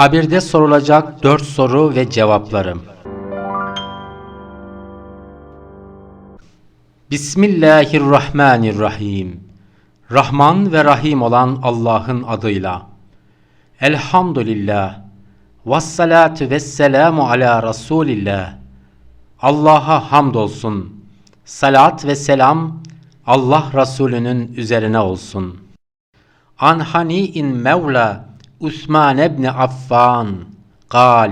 Kabirde sorulacak dört soru ve cevapları. Bismillahirrahmanirrahim. Rahman ve Rahim olan Allah'ın adıyla. Elhamdülillah. Vessalatu vesselamu ala Resulillah. Allah'a hamdolsun. Salat ve selam Allah Resulü'nün üzerine olsun. An Hani'in Mevla Osman ibn Affan قال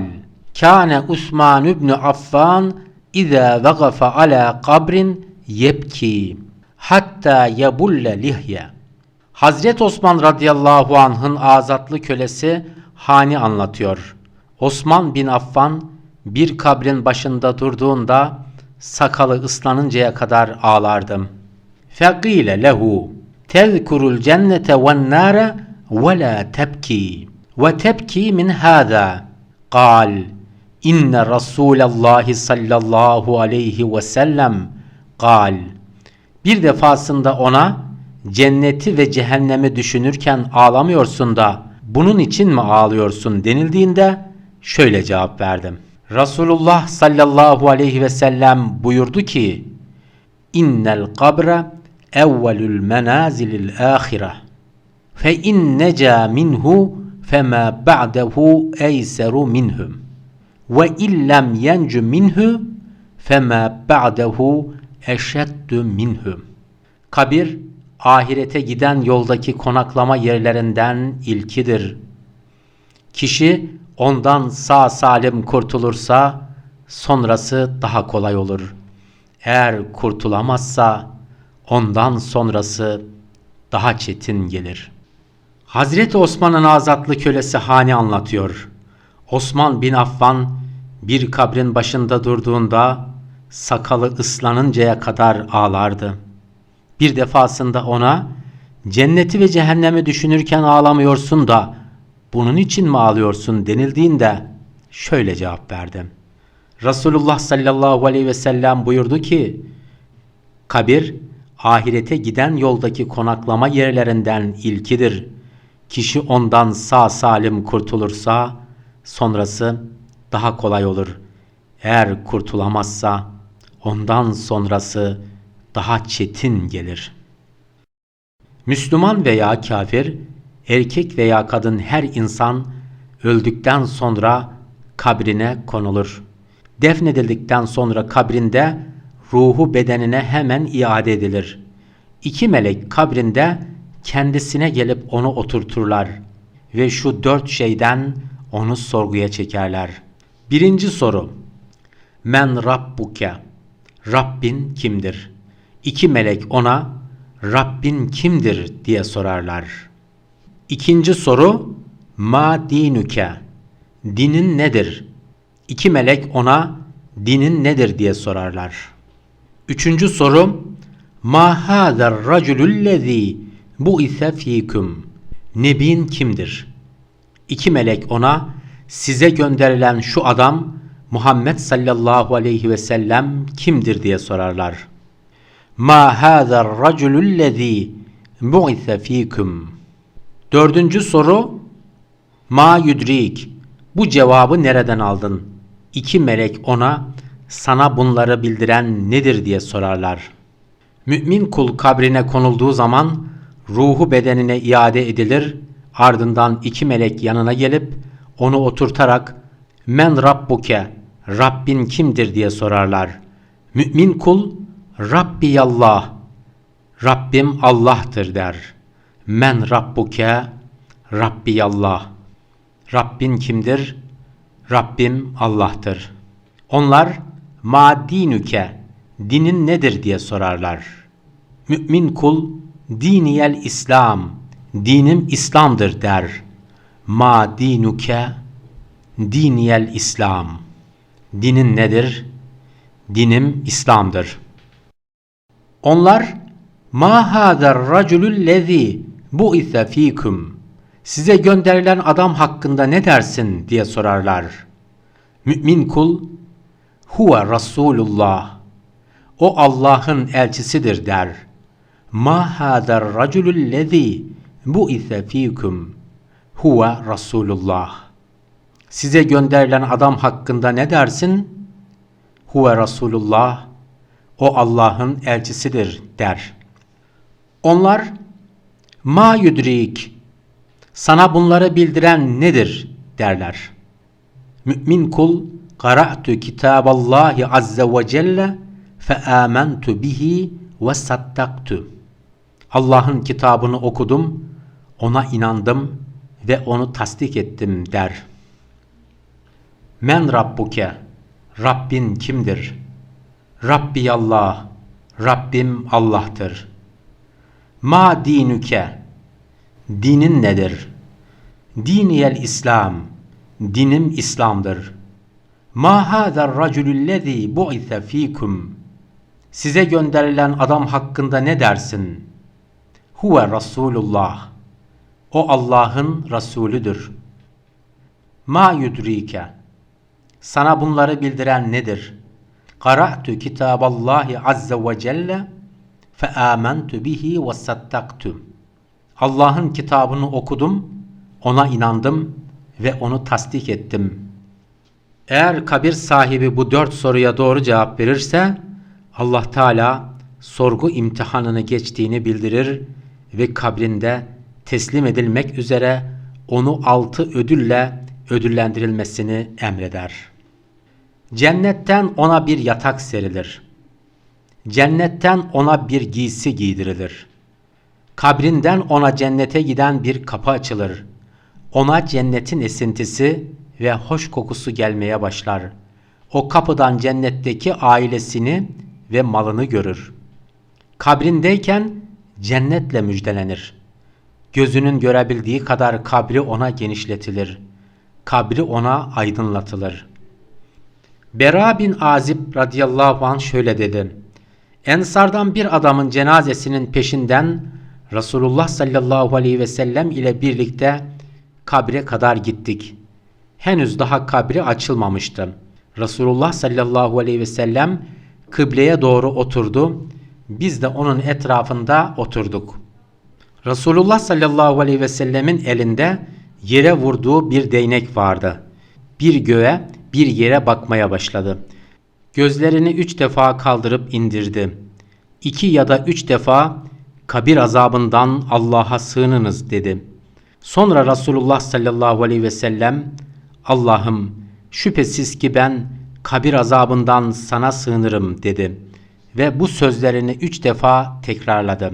كان عثمان بن عفان إذا وقف على قبر يبكي hatta yebulle lihye. Hazret Osman radıyallahu anh'ın azatlı kölesi Hani anlatıyor. Osman bin Affan bir kabrin başında durduğunda sakalı ıslanıncaya kadar ağlardım. Fekile lehu tezkurul cennete ve nâre la tebki ve tebki min hâzâ. Kal inne Rasûlallâhi sallallahu aleyhi ve sellem kal bir defasında ona cenneti ve cehennemi düşünürken ağlamıyorsun da bunun için mi ağlıyorsun denildiğinde şöyle cevap verdim. Resulullah sallallahu aleyhi ve sellem buyurdu ki İnnel kabre evvelül menazilil ahire fe in neca minhu fema ba'dehu eyseru minhum ve illem yencu minhu fema ba'dehu eşeddü minhum. Kabir ahirete giden yoldaki konaklama yerlerinden ilkidir. Kişi ondan sağ salim kurtulursa sonrası daha kolay olur. Eğer kurtulamazsa ondan sonrası daha çetin gelir. Hazreti Osman'ın azatlı kölesi Hani anlatıyor. Osman bin Affan bir kabrin başında durduğunda sakalı ıslanıncaya kadar ağlardı. Bir defasında ona cenneti ve cehennemi düşünürken ağlamıyorsun da bunun için mi ağlıyorsun denildiğinde şöyle cevap verdim. Resulullah sallallahu aleyhi ve sellem buyurdu ki kabir ahirete giden yoldaki konaklama yerlerinden ilkidir. Kişi ondan sağ salim kurtulursa sonrası daha kolay olur. Eğer kurtulamazsa ondan sonrası daha çetin gelir. Müslüman veya kafir, erkek veya kadın her insan öldükten sonra kabrine konulur. Defnedildikten sonra kabrinde ruhu bedenine hemen iade edilir. İki melek kabrinde kendisine gelip onu oturturlar ve şu dört şeyden onu sorguya çekerler. Birinci soru. Men Rabbuke Rabbin kimdir? İki melek ona Rabbin kimdir diye sorarlar. İkinci soru Ma dinuke Dinin nedir? İki melek ona dinin nedir diye sorarlar. Üçüncü soru Ma hazer raculullezî bu ise fikum Nebin kimdir? İki melek ona size gönderilen şu adam Muhammed sallallahu aleyhi ve sellem kimdir diye sorarlar. Ma hâzer raculullezî bu'ise fîkum. Dördüncü soru Ma yudrik. Bu cevabı nereden aldın? İki melek ona sana bunları bildiren nedir diye sorarlar. Mümin kul kabrine konulduğu zaman ruhu bedenine iade edilir. Ardından iki melek yanına gelip onu oturtarak men rabbuke Rabbin kimdir diye sorarlar. Mümin kul Rabbi Allah Rabbim Allah'tır der. Men Rabbuke Rabbi Allah Rabbin kimdir? Rabbim Allah'tır. Onlar ma dinüke dinin nedir diye sorarlar. Mümin kul diniyel İslam dinim İslam'dır der. Ma dinuke diniyel İslam Dinin nedir? Dinim İslam'dır. Onlar ma hadar raculüllezî bu ise fikum size gönderilen adam hakkında ne dersin diye sorarlar. Mümin kul huve Rasulullah o Allah'ın elçisidir der. Ma hadar raculüllezî bu ise fikum huve Rasulullah Size gönderilen adam hakkında ne dersin? Huve Resulullah, o Allah'ın elçisidir der. Onlar, ma yudrik, sana bunları bildiren nedir derler. Mümin kul, qara'tu kitaballahi azze ve celle fe amentu bihi ve saddaktu. Allah'ın kitabını okudum, ona inandım ve onu tasdik ettim der. Men Rabbuke, Rabbin kimdir? Rabbi Allah, Rabbim Allah'tır. Ma dinüke, dinin nedir? Diniyel İslam, dinim İslam'dır. Ma hâzer racülüllezî bu'ise fîkum, size gönderilen adam hakkında ne dersin? Huve Resulullah, o Allah'ın Resulüdür. Ma yudrike, sana bunları bildiren nedir? Qara'tu kitaballahi azze ve celle fe amentu bihi ve saddaktu. Allah'ın kitabını okudum, ona inandım ve onu tasdik ettim. Eğer kabir sahibi bu dört soruya doğru cevap verirse Allah Teala sorgu imtihanını geçtiğini bildirir ve kabrinde teslim edilmek üzere onu altı ödülle ödüllendirilmesini emreder. Cennetten ona bir yatak serilir. Cennetten ona bir giysi giydirilir. Kabrinden ona cennete giden bir kapı açılır. Ona cennetin esintisi ve hoş kokusu gelmeye başlar. O kapıdan cennetteki ailesini ve malını görür. Kabrindeyken cennetle müjdelenir. Gözünün görebildiği kadar kabri ona genişletilir. Kabri ona aydınlatılır. Bera bin Azib radıyallahu anh şöyle dedi. Ensardan bir adamın cenazesinin peşinden Resulullah sallallahu aleyhi ve sellem ile birlikte kabre kadar gittik. Henüz daha kabri açılmamıştı. Resulullah sallallahu aleyhi ve sellem kıbleye doğru oturdu. Biz de onun etrafında oturduk. Resulullah sallallahu aleyhi ve sellemin elinde yere vurduğu bir değnek vardı. Bir göğe, bir yere bakmaya başladı. Gözlerini üç defa kaldırıp indirdi. İki ya da üç defa kabir azabından Allah'a sığınınız dedi. Sonra Resulullah sallallahu aleyhi ve sellem Allah'ım şüphesiz ki ben kabir azabından sana sığınırım dedi ve bu sözlerini üç defa tekrarladı.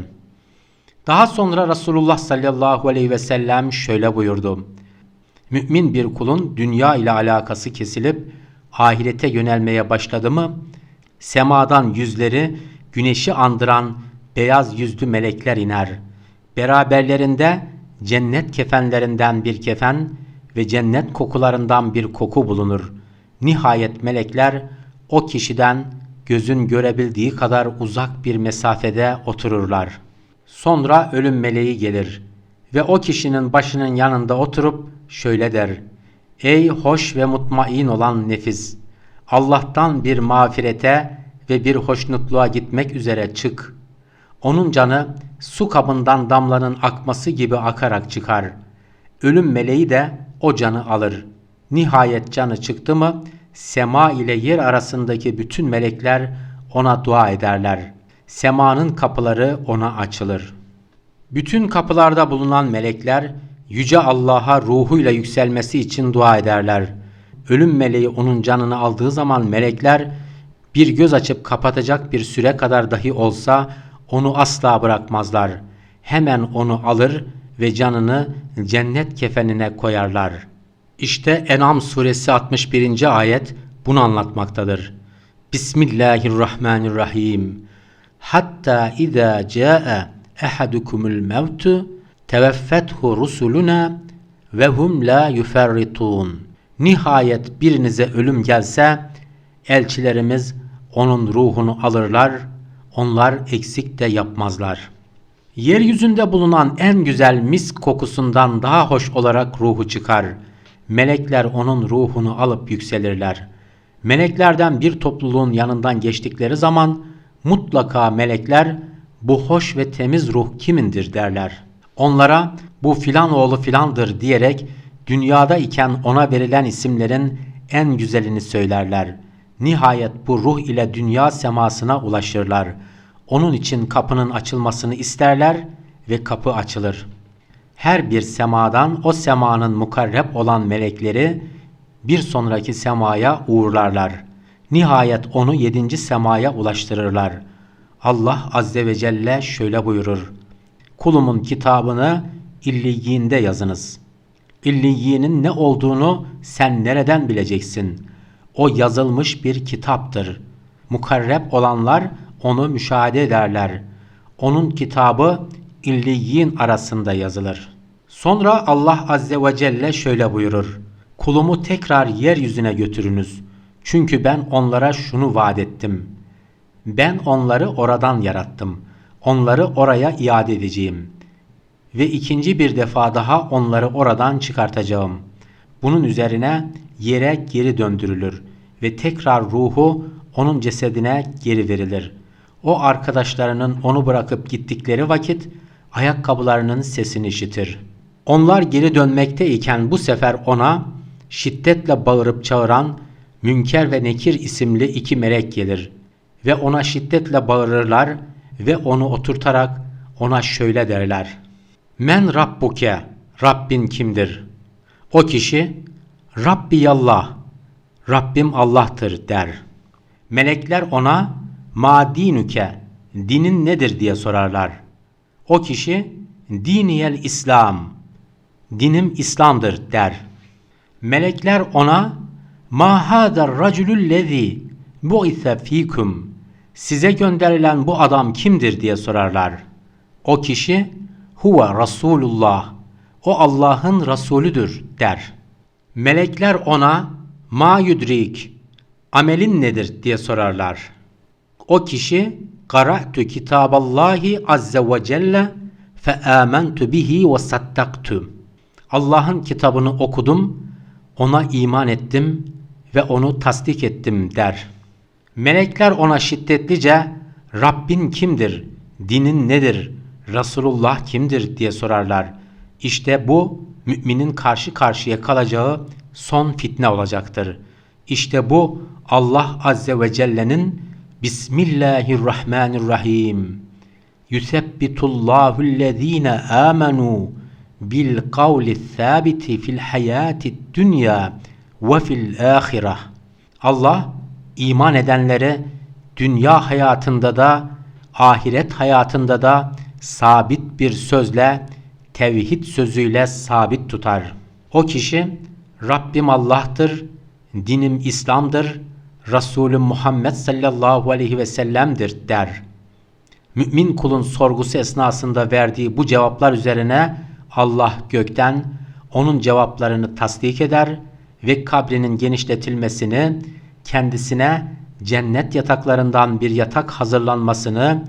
Daha sonra Resulullah sallallahu aleyhi ve sellem şöyle buyurdu. Mümin bir kulun dünya ile alakası kesilip ahirete yönelmeye başladı mı, semadan yüzleri güneşi andıran beyaz yüzlü melekler iner. Beraberlerinde cennet kefenlerinden bir kefen ve cennet kokularından bir koku bulunur. Nihayet melekler o kişiden gözün görebildiği kadar uzak bir mesafede otururlar. Sonra ölüm meleği gelir ve o kişinin başının yanında oturup şöyle der. Ey hoş ve mutmain olan nefis! Allah'tan bir mağfirete ve bir hoşnutluğa gitmek üzere çık. Onun canı su kabından damlanın akması gibi akarak çıkar. Ölüm meleği de o canı alır. Nihayet canı çıktı mı sema ile yer arasındaki bütün melekler ona dua ederler. Semanın kapıları ona açılır. Bütün kapılarda bulunan melekler yüce Allah'a ruhuyla yükselmesi için dua ederler. Ölüm meleği onun canını aldığı zaman melekler bir göz açıp kapatacak bir süre kadar dahi olsa onu asla bırakmazlar. Hemen onu alır ve canını cennet kefenine koyarlar.'' İşte En'am suresi 61. ayet bunu anlatmaktadır. Bismillahirrahmanirrahim. Hatta izâ câe ehadukumul mevtu teveffethu rusuluna ve hum la yuferritun. Nihayet birinize ölüm gelse elçilerimiz onun ruhunu alırlar, onlar eksik de yapmazlar. Yeryüzünde bulunan en güzel mis kokusundan daha hoş olarak ruhu çıkar.'' Melekler onun ruhunu alıp yükselirler. Meleklerden bir topluluğun yanından geçtikleri zaman mutlaka melekler bu hoş ve temiz ruh kimindir derler. Onlara bu filan oğlu filandır diyerek Dünyada iken ona verilen isimlerin en güzelini söylerler. Nihayet bu ruh ile dünya semasına ulaşırlar. Onun için kapının açılmasını isterler ve kapı açılır. Her bir semadan o semanın mukarreb olan melekleri bir sonraki semaya uğurlarlar. Nihayet onu yedinci semaya ulaştırırlar. Allah Azze ve Celle şöyle buyurur. Kulumun kitabını illiyinde yazınız. İlliyinin ne olduğunu sen nereden bileceksin? O yazılmış bir kitaptır. Mukarreb olanlar onu müşahede ederler. Onun kitabı illiyin arasında yazılır. Sonra Allah Azze ve Celle şöyle buyurur. Kulumu tekrar yeryüzüne götürünüz. Çünkü ben onlara şunu vaat ettim. Ben onları oradan yarattım. Onları oraya iade edeceğim. Ve ikinci bir defa daha onları oradan çıkartacağım. Bunun üzerine yere geri döndürülür ve tekrar ruhu onun cesedine geri verilir. O arkadaşlarının onu bırakıp gittikleri vakit ayakkabılarının sesini işitir. Onlar geri dönmekteyken bu sefer ona şiddetle bağırıp çağıran Münker ve Nekir isimli iki melek gelir ve ona şiddetle bağırırlar ve onu oturtarak ona şöyle derler. Men Rabbuke, Rabbin kimdir? O kişi Rabbi Yallah, Rabbim Allah'tır der. Melekler ona ma dinüke, dinin nedir diye sorarlar. O kişi diniyel İslam, dinim İslam'dır der. Melekler ona ma hadar raculüllezî bu'ise fikum, size gönderilen bu adam kimdir diye sorarlar. O kişi huve Resulullah, o Allah'ın Resulüdür der. Melekler ona ma yudrik, amelin nedir diye sorarlar. O kişi qara'tu kitaballahi azze ve celle fe amentu bihi ve. Allah'ın kitabını okudum, ona iman ettim ve onu tasdik ettim der. Melekler ona şiddetlice Rabbin kimdir, dinin nedir, Resulullah kimdir diye sorarlar. İşte bu müminin karşı karşıya kalacağı son fitne olacaktır. İşte bu Allah Azze ve Celle'nin Bismillahirrahmanirrahim. Yusebbitullahüllezine amenu bil kavli sabiti fil hayati dünya ve fil ahireh. Allah iman edenleri dünya hayatında da ahiret hayatında da sabit bir sözle tevhid sözüyle sabit tutar. O kişi Rabbim Allah'tır, dinim İslam'dır, Resulüm Muhammed sallallahu aleyhi ve sellem'dir der. Mümin kulun sorgusu esnasında verdiği bu cevaplar üzerine Allah gökten onun cevaplarını tasdik eder ve kabrinin genişletilmesini, kendisine cennet yataklarından bir yatak hazırlanmasını,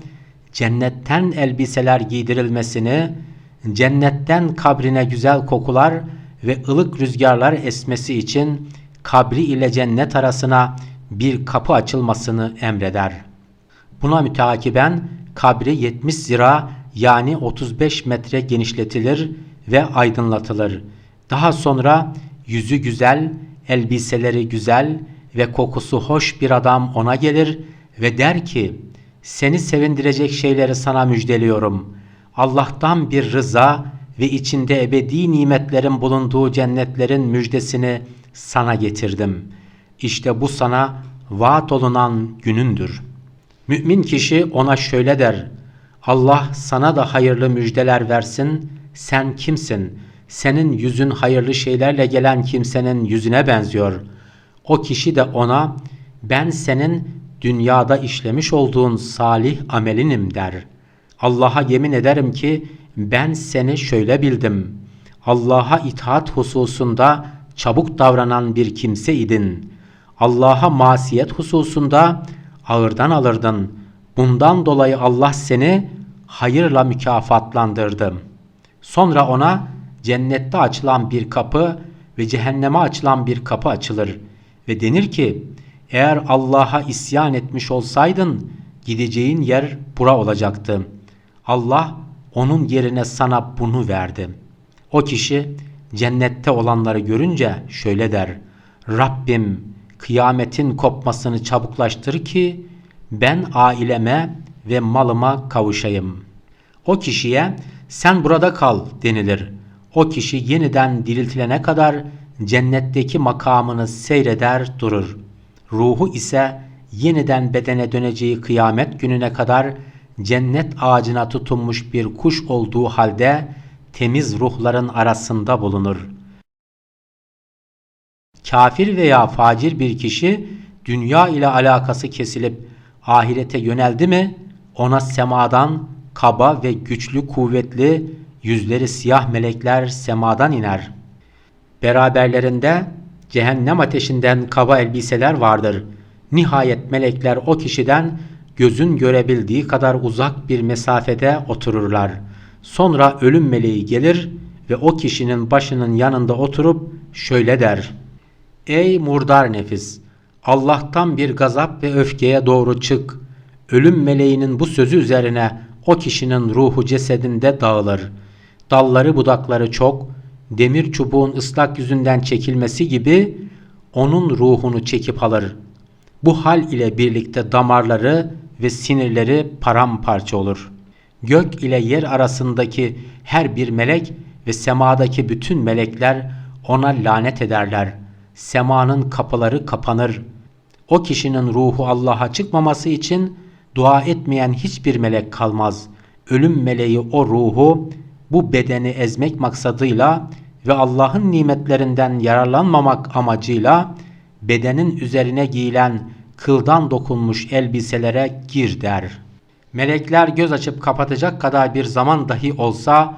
cennetten elbiseler giydirilmesini, cennetten kabrine güzel kokular ve ılık rüzgarlar esmesi için kabri ile cennet arasına bir kapı açılmasını emreder. Buna müteakiben kabri 70 zira yani 35 metre genişletilir ve aydınlatılır. Daha sonra yüzü güzel, elbiseleri güzel ve kokusu hoş bir adam ona gelir ve der ki, seni sevindirecek şeyleri sana müjdeliyorum. Allah'tan bir rıza ve içinde ebedi nimetlerin bulunduğu cennetlerin müjdesini sana getirdim. İşte bu sana vaat olunan günündür. Mümin kişi ona şöyle der. Allah sana da hayırlı müjdeler versin. Sen kimsin? Senin yüzün hayırlı şeylerle gelen kimsenin yüzüne benziyor. O kişi de ona ben senin dünyada işlemiş olduğun salih amelinim der. Allah'a yemin ederim ki ben seni şöyle bildim. Allah'a itaat hususunda çabuk davranan bir kimse idin. Allah'a masiyet hususunda ağırdan alırdın. Bundan dolayı Allah seni hayırla mükafatlandırdı. Sonra ona cennette açılan bir kapı ve cehenneme açılan bir kapı açılır ve denir ki eğer Allah'a isyan etmiş olsaydın gideceğin yer bura olacaktı. Allah onun yerine sana bunu verdi. O kişi cennette olanları görünce şöyle der. Rabbim kıyametin kopmasını çabuklaştır ki ben aileme ve malıma kavuşayım. O kişiye sen burada kal denilir. O kişi yeniden diriltilene kadar cennetteki makamını seyreder durur. Ruhu ise yeniden bedene döneceği kıyamet gününe kadar cennet ağacına tutunmuş bir kuş olduğu halde temiz ruhların arasında bulunur. Kafir veya facir bir kişi dünya ile alakası kesilip ahirete yöneldi mi ona semadan kaba ve güçlü kuvvetli yüzleri siyah melekler semadan iner. Beraberlerinde cehennem ateşinden kaba elbiseler vardır. Nihayet melekler o kişiden gözün görebildiği kadar uzak bir mesafede otururlar. Sonra ölüm meleği gelir ve o kişinin başının yanında oturup şöyle der. Ey murdar nefis! Allah'tan bir gazap ve öfkeye doğru çık. Ölüm meleğinin bu sözü üzerine o kişinin ruhu cesedinde dağılır. Dalları budakları çok, demir çubuğun ıslak yüzünden çekilmesi gibi onun ruhunu çekip alır. Bu hal ile birlikte damarları ve sinirleri paramparça olur. Gök ile yer arasındaki her bir melek ve semadaki bütün melekler ona lanet ederler. Semanın kapıları kapanır. O kişinin ruhu Allah'a çıkmaması için dua etmeyen hiçbir melek kalmaz. Ölüm meleği o ruhu bu bedeni ezmek maksadıyla ve Allah'ın nimetlerinden yararlanmamak amacıyla bedenin üzerine giyilen kıldan dokunmuş elbiselere gir der. Melekler göz açıp kapatacak kadar bir zaman dahi olsa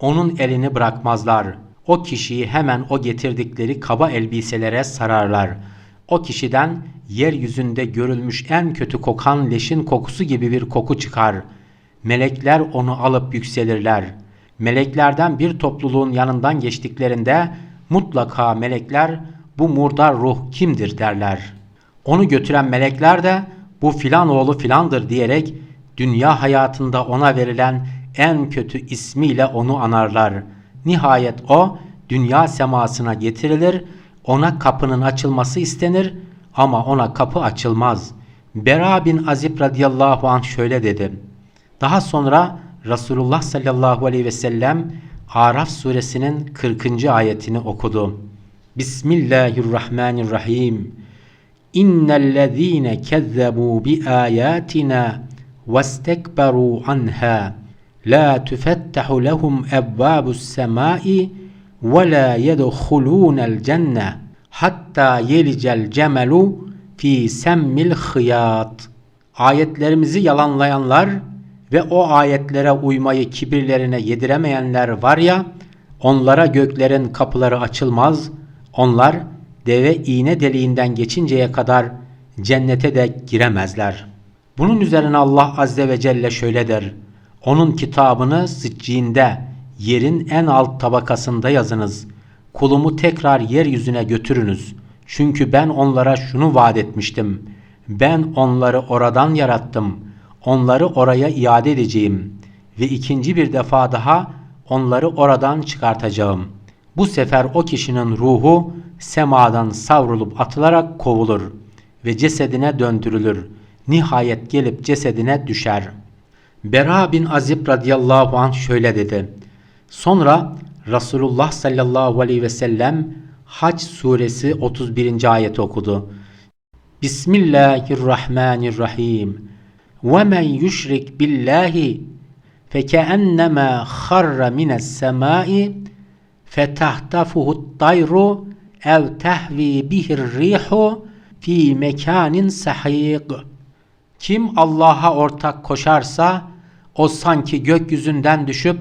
onun elini bırakmazlar. O kişiyi hemen o getirdikleri kaba elbiselere sararlar. O kişiden yeryüzünde görülmüş en kötü kokan leşin kokusu gibi bir koku çıkar. Melekler onu alıp yükselirler. Meleklerden bir topluluğun yanından geçtiklerinde mutlaka melekler bu murdar ruh kimdir derler. Onu götüren melekler de bu filan oğlu filandır diyerek dünya hayatında ona verilen en kötü ismiyle onu anarlar. Nihayet o dünya semasına getirilir, ona kapının açılması istenir ama ona kapı açılmaz. Bera bin Azib radıyallahu anh şöyle dedi. Daha sonra Resulullah sallallahu aleyhi ve sellem Araf suresinin 40. ayetini okudu. Bismillahirrahmanirrahim. İnnellezîne kezzebû bi âyâtina vestekberû anhâ la tufettahu lehum ebvâbus semâi ve la yedhulûnel cenne hatta yelicel cemelu fi semmil hıyat. Ayetlerimizi yalanlayanlar ve o ayetlere uymayı kibirlerine yediremeyenler var ya, onlara göklerin kapıları açılmaz, onlar deve iğne deliğinden geçinceye kadar cennete de giremezler. Bunun üzerine Allah Azze ve Celle şöyle der. Onun kitabını sıccinde, yerin en alt tabakasında yazınız. Kulumu tekrar yeryüzüne götürünüz. Çünkü ben onlara şunu vaat etmiştim. Ben onları oradan yarattım. Onları oraya iade edeceğim. Ve ikinci bir defa daha onları oradan çıkartacağım. Bu sefer o kişinin ruhu semadan savrulup atılarak kovulur ve cesedine döndürülür. Nihayet gelip cesedine düşer. Bera bin Azib radıyallahu anh şöyle dedi. Sonra Resulullah sallallahu aleyhi ve sellem Hac suresi 31. ayet okudu. Bismillahirrahmanirrahim. Ve men yüşrik billahi fekeennemâ harra mines semâi fetahtafuhut tayru ev tehvi bihir rihu fi mekanin sahik. Kim Allah'a ortak koşarsa o sanki gökyüzünden düşüp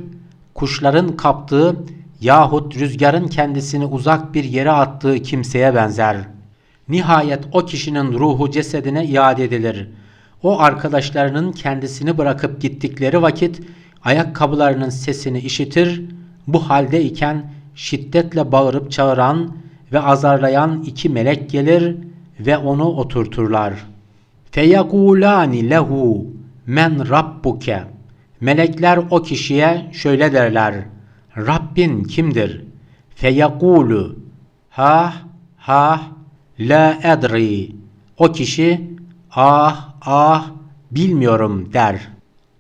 kuşların kaptığı yahut rüzgarın kendisini uzak bir yere attığı kimseye benzer. Nihayet o kişinin ruhu cesedine iade edilir. O arkadaşlarının kendisini bırakıp gittikleri vakit ayakkabılarının sesini işitir. Bu halde iken şiddetle bağırıp çağıran ve azarlayan iki melek gelir ve onu oturturlar. Feyekulani lehu men rabbuke. Melekler o kişiye şöyle derler. Rabbin kimdir? feyekulu ha ha la edri o kişi ah ah bilmiyorum der.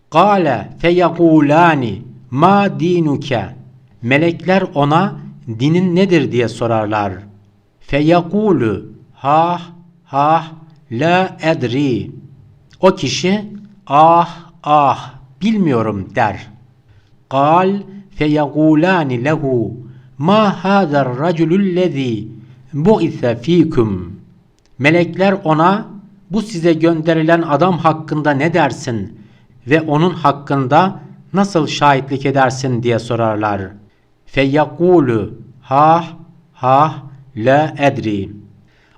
Kale feyekulani ma dinuke melekler ona dinin nedir diye sorarlar. Feyekulu ha ha La edri. O kişi ah ah bilmiyorum der. Kal feyegulani lehu ma hadar raculüllezi bu'ise fikum. Melekler ona bu size gönderilen adam hakkında ne dersin ve onun hakkında nasıl şahitlik edersin diye sorarlar. Feyakulu ha ha la edri.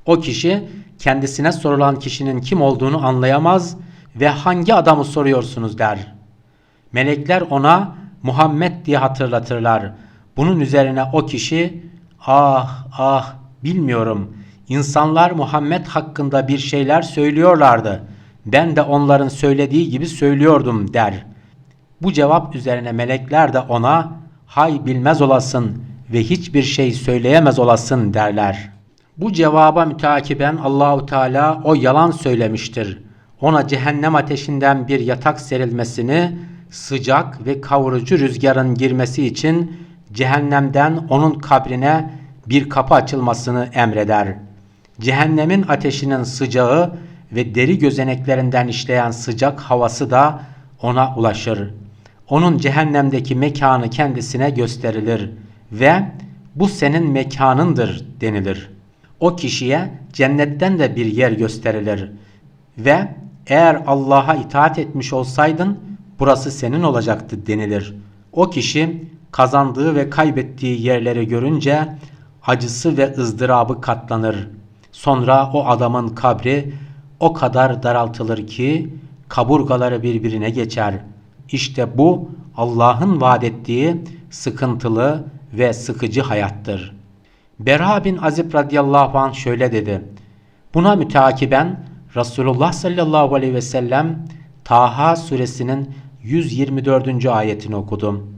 O kişi kendisine sorulan kişinin kim olduğunu anlayamaz ve hangi adamı soruyorsunuz der. Melekler ona Muhammed diye hatırlatırlar. Bunun üzerine o kişi ah ah bilmiyorum. İnsanlar Muhammed hakkında bir şeyler söylüyorlardı. Ben de onların söylediği gibi söylüyordum der. Bu cevap üzerine melekler de ona hay bilmez olasın ve hiçbir şey söyleyemez olasın derler. Bu cevaba mütakiben Allahu Teala o yalan söylemiştir. Ona cehennem ateşinden bir yatak serilmesini sıcak ve kavurucu rüzgarın girmesi için cehennemden onun kabrine bir kapı açılmasını emreder. Cehennemin ateşinin sıcağı ve deri gözeneklerinden işleyen sıcak havası da ona ulaşır. Onun cehennemdeki mekanı kendisine gösterilir ve bu senin mekanındır denilir. O kişiye cennetten de bir yer gösterilir ve eğer Allah'a itaat etmiş olsaydın burası senin olacaktı denilir. O kişi kazandığı ve kaybettiği yerleri görünce acısı ve ızdırabı katlanır. Sonra o adamın kabri o kadar daraltılır ki kaburgaları birbirine geçer. İşte bu Allah'ın vaat ettiği sıkıntılı ve sıkıcı hayattır. Bera bin Azib radıyallahu anh şöyle dedi. Buna müteakiben Resulullah sallallahu aleyhi ve sellem Taha suresinin 124. ayetini okudum.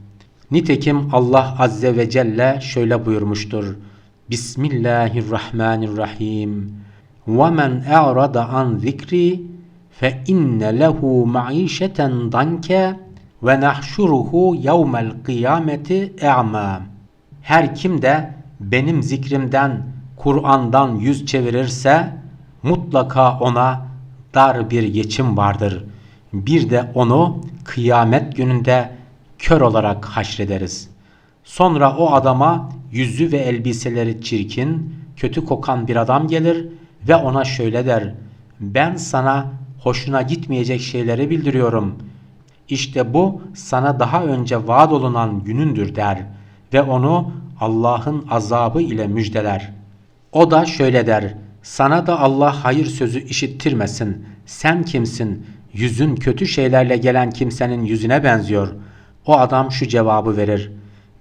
Nitekim Allah azze ve celle şöyle buyurmuştur. Bismillahirrahmanirrahim. وَمَنْ اَعْرَضَ عَنْ ذِكْرِي فَاِنَّ لَهُ مَعِيشَةً ضَنْكَ وَنَحْشُرُهُ يَوْمَ الْقِيَامَةِ اَعْمَى Her kim de benim zikrimden, Kur'an'dan yüz çevirirse mutlaka ona dar bir geçim vardır. Bir de onu kıyamet gününde kör olarak haşrederiz. Sonra o adama yüzü ve elbiseleri çirkin, kötü kokan bir adam gelir ve ona şöyle der. Ben sana hoşuna gitmeyecek şeyleri bildiriyorum. İşte bu sana daha önce vaat olunan günündür der ve onu Allah'ın azabı ile müjdeler. O da şöyle der. Sana da Allah hayır sözü işittirmesin. Sen kimsin? Yüzün kötü şeylerle gelen kimsenin yüzüne benziyor. O adam şu cevabı verir.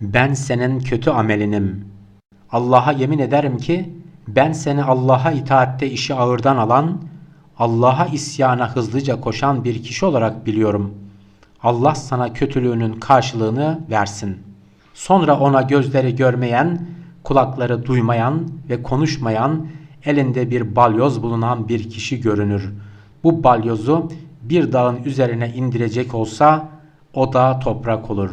Ben senin kötü amelinim. Allah'a yemin ederim ki ben seni Allah'a itaatte işi ağırdan alan, Allah'a isyana hızlıca koşan bir kişi olarak biliyorum. Allah sana kötülüğünün karşılığını versin. Sonra ona gözleri görmeyen, kulakları duymayan ve konuşmayan, elinde bir balyoz bulunan bir kişi görünür. Bu balyozu bir dağın üzerine indirecek olsa o da toprak olur.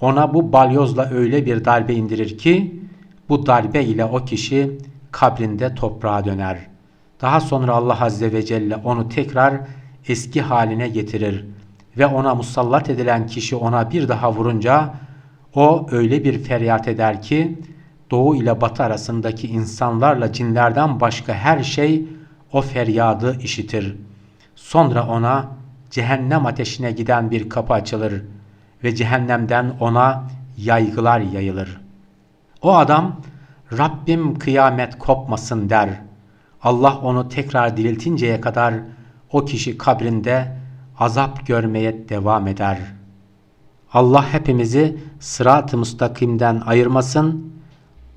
Ona bu balyozla öyle bir darbe indirir ki bu darbe ile o kişi kabrinde toprağa döner. Daha sonra Allah Azze ve Celle onu tekrar eski haline getirir ve ona musallat edilen kişi ona bir daha vurunca o öyle bir feryat eder ki doğu ile batı arasındaki insanlarla cinlerden başka her şey o feryadı işitir. Sonra ona cehennem ateşine giden bir kapı açılır ve cehennemden ona yaygılar yayılır. O adam Rabbim kıyamet kopmasın der. Allah onu tekrar diriltinceye kadar o kişi kabrinde azap görmeye devam eder. Allah hepimizi sırat-ı müstakimden ayırmasın,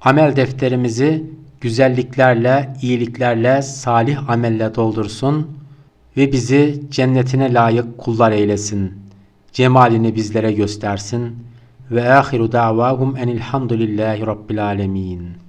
amel defterimizi güzelliklerle, iyiliklerle, salih amelle doldursun ve bizi cennetine layık kullar eylesin. Cemalini bizlere göstersin Ve ahiru da'vahum enilhamdülillahi rabbil alemin.